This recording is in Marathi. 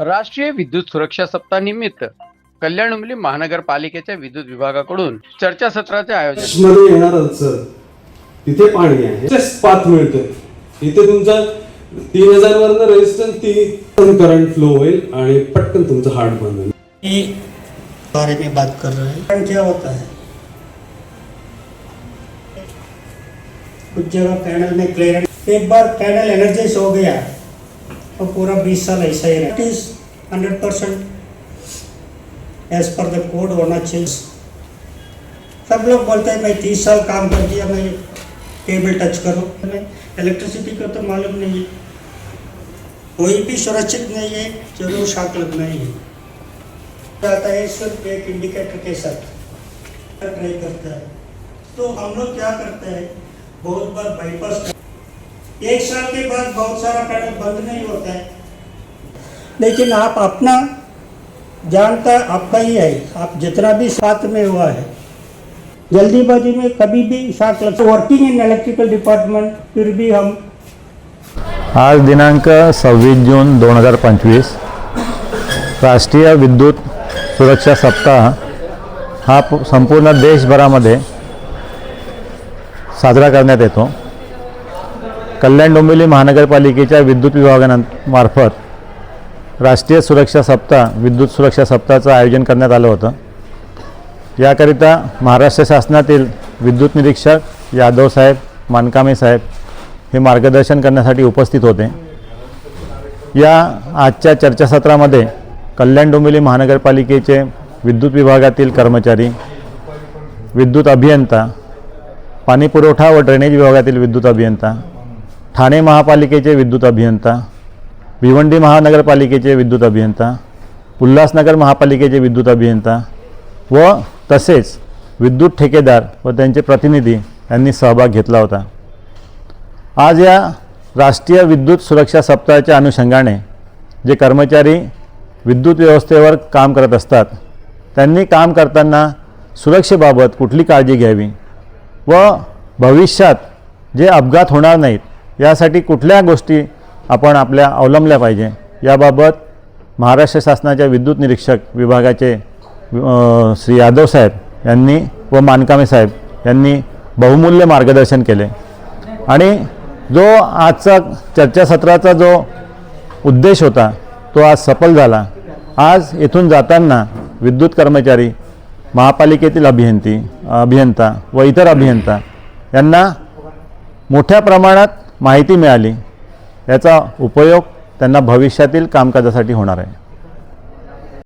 राष्ट्रीय विद्युत सुरक्षा सप्ताह निमित्त कल्याण उमली महानगरपालिकेच्या विद्युत विभागाकडून चर्चासत्राचे आयोजन. मध्ये येणार सर. तिथे पाणी आहे. तेच पाथ मिळतं इथे तुमचा तीन हजार वरनं रेजिस्टन्स तीन करंट फ्लो होईल आणि पटकन तुमचं हार्ट बंद होईल. बारे में बात कर रहे हैं. कारण क्या होता है? कुछ जगह पैनल में क्लियर एक बार पैनल एनर्जाइज हो गया। और पूरा 20 साल ऐसा ही रहा is hundred percent as per the code होना चाहिए सब लोग बोलते हैं, मैं तीस साल काम कर दिया, मैं केबल टच करो। हमें इलेक्ट्रिसिटी का तो मालूम नहीं है। कोई भी सुरक्षित नहीं है, ज़रूर शाक लगना ही है। जाता है सिर्फ़ एक इंडिकेटर के साथ। ट्राई करता है। तो हम लोग क्या करते हैं? बहुत बार बाईपास एक साल के बाद बहुत सारा पैनल बंद नहीं होता है। लेकिन आप अपना जानता आपका ही है। आप जितना भी साथ में हुआ है। जल्दीबाजी में कभी भी शाक लग वर्किंग इन इलेक्ट्रिकल डिपार्टमेंट फिर भी हम आज दिनांक सव्वीस जून दोन हज़ार पंचवीस राष्ट्रीय विद्युत सुरक्षा सप्ताह। हा संपूर्ण देशभरामध्ये साजरा करण्यात येतो। कल्याण डोंबिवली महानगरपालिकेच्या विद्युत विभागामार्फत राष्ट्रीय सुरक्षा सप्ताह विद्युत सुरक्षा सप्ताहाचं आयोजन करण्यात आलं होतं. याकरिता महाराष्ट्र शासनातील विद्युत निरीक्षक यादव साहेब मानकामे साहेब हे मार्गदर्शन करण्यासाठी उपस्थित होते. या आजच्या चर्चासत्रामध्ये कल्याण डोंबिवली महानगरपालिकेचे विद्युत विभागातील कर्मचारी विद्युत अभियंता पाणीपुरवठा व ड्रेनेज विभागातील विद्युत अभियंता ठाणे महापालिकेचे विद्युत अभियंता भिवंडी महानगरपालिकेचे विद्युत अभियंता उल्हासनगर महापालिकेचे विद्युत अभियंता व तसेच विद्युत ठेकेदार व त्यांचे प्रतिनिधी यांनी सहभाग घेतला होता. आज या राष्ट्रीय विद्युत सुरक्षा सप्ताहाच्या अनुषंगाने जे कर्मचारी विद्युत व्यवस्थेवर काम करत असतात त्यांनी काम करताना सुरक्षेबाबत कुठली काळजी घ्यावी व भविष्यात जे अपघात होणार नाहीत यासाठी कुठल्या गोष्टी आपण आपल्या अवलंबल्या पाहिजे? याबाबत महाराष्ट्र शासनाच्या विद्युत निरीक्षक विभागाचे श्री यादव साहेब यांनी व मानकामे साहेब यांनी बहुमूल्य मार्गदर्शन केले. आणि जो आजचा चर्चासत्राचा जो उद्देश होता तो आज सफल झाला. आज येथून जाताना विद्युत कर्मचारी महापालिकेतील अभियंती अभियंता व इतर अभियंता यांना मोठ्या प्रमाणात माहिती मिळाली याचा उपयोग त्यांना भविष्यातील कामकाजासाठी होणार आहे.